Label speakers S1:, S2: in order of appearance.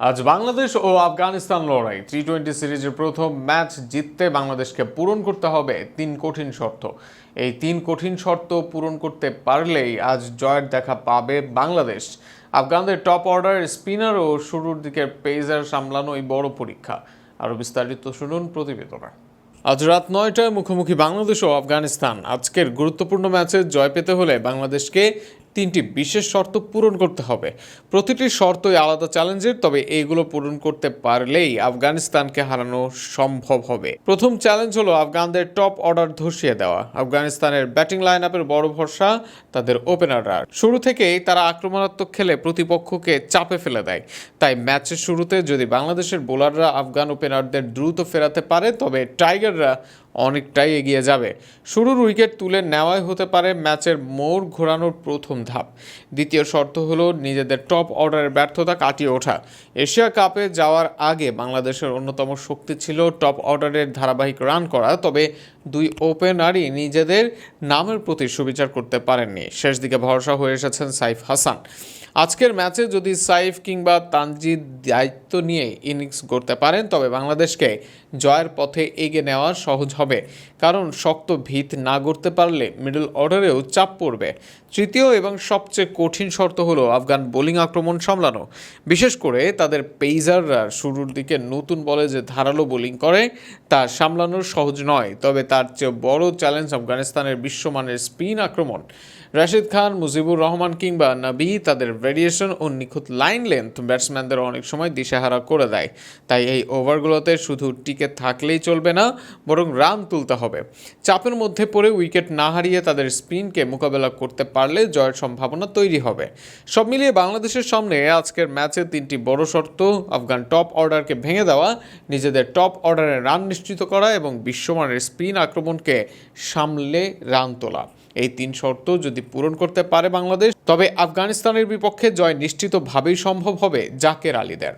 S1: আজ বাংলাদেশ ও আফগানিস্তান লড়াই। T twenty সিরিজের প্রথম ম্যাচ জিততে বাংলাদেশকে পূরণ করতে হবে তিন কঠিন শর্ত। এই তিন কঠিন শর্ত পূরণ করতে পারলেই আজ জয়ের দেখা পাবে বাংলাদেশ। আফগানদের টপ অর্ডার স্পিনার ও শুরুর দিকের পেজার সামলানোই বড় পরীক্ষা। আরও বিস্তারিত শুনুন প্রতিবেদনা। আজ রাত নয়টায় মুখোমুখি বাংলাদেশ ও আফগানিস্তান। আজকের গুরুত্বপূর্ণ ম্যাচে জয় পেতে হলে বাংলাদেশকে তিনটি বিশেষ শর্ত পূরণ করতে হবে। প্রতিটি শর্তই আলাদা চ্যালেঞ্জের, তবে এইগুলো পূরণ করতে পারলেই আফগানিস্তানকে হারানো সম্ভব হবে। প্রথম চ্যালেঞ্জ হলো আফগানদের টপ অর্ডার ধসিয়ে দেওয়া। আফগানিস্তানের ব্যাটিং লাইন আপের বড় ভরসা তাদের ওপেনাররা। শুরু থেকেই তারা আক্রমণাত্মক খেলে প্রতিপক্ষকে চাপে ফেলে দেয়। তাই ম্যাচের শুরুতে যদি বাংলাদেশের বোলাররা আফগান ওপেনারদের দ্রুত ফেরাতে পারে, তবে টাইগাররা অনেকটাই এগিয়ে যাবে। শুরুর উইকেট তুলে নেওয়াই হতে পারে ম্যাচের মোড় ঘোরানোর প্রথম ধাপ। দ্বিতীয় শর্ত হলো নিজেদের টপ অর্ডারের ব্যর্থতা কাটিয়ে ওঠা। এশিয়া কাপে যাওয়ার আগে বাংলাদেশের অন্যতম শক্তি ছিল টপ অর্ডারের ধারাবাহিক রান করা। তবে দুই ওপেনারই নিজেদের নামের প্রতি সুবিচার করতে পারেননি। শেষ দিকে ভরসা হয়ে এসেছেন সাইফ হাসান। আজকের ম্যাচে যদি সাইফ কিংবা তানজিদ দায়িত্ব নিয়ে ইনিংস করতে পারেন, তবে বাংলাদেশকে জয়ের পথে এগিয়ে নেওয়া সহজ হবে। কারণ শক্ত ভিত না গড়তে পারলে মিডল অর্ডারেও চাপ পড়বে। তৃতীয় এবং সবচেয়ে কঠিন শর্ত হলো আফগান বোলিং আক্রমণ সামলানো। বিশেষ করে তাদের পেইজাররা শুরুর দিকে নতুন বলে যে ধারালো বোলিং করে, তা সামলানো সহজ নয়। তবে তার চেয়ে বড় চ্যালেঞ্জ আফগানিস্তানের বিশ্বমানের স্পিন আক্রমণ। রাশিদ খান, মুজিবুর রহমান কিংবা নাবি তাদের ভেরিয়েশন ও নিখুঁত লাইন লেন্থ ব্যাটসম্যানদের অনেক সময় দিশেহারা করে দেয়। তাই এই ওভারগুলোতে শুধু টিকে থাকলেই চলবে না, বরং রান তুলতে হবে। চাপের মধ্যে পড়ে উইকেট না হারিয়ে তাদের স্পিনকে মোকাবেলা করতে পারলে জয়ের সম্ভাবনা তৈরি হবে। সব মিলিয়ে বাংলাদেশের সামনে আজকের ম্যাচে তিনটি বড় শর্ত, আফগান টপ অর্ডারকে ভেঙে দেওয়া, নিজেদের টপ অর্ডারে রান নিশ্চিত করা এবং বিশ্বমানের স্পিন আক্রমণকে সামলে রান তোলা। এই তিন শর্ত যদি পূরণ করতে পারে বাংলাদেশ, তবে আফগানিস্তানের বিপক্ষে জয় নিশ্চিতভাবেই সম্ভব হবে জাকের আলীদের।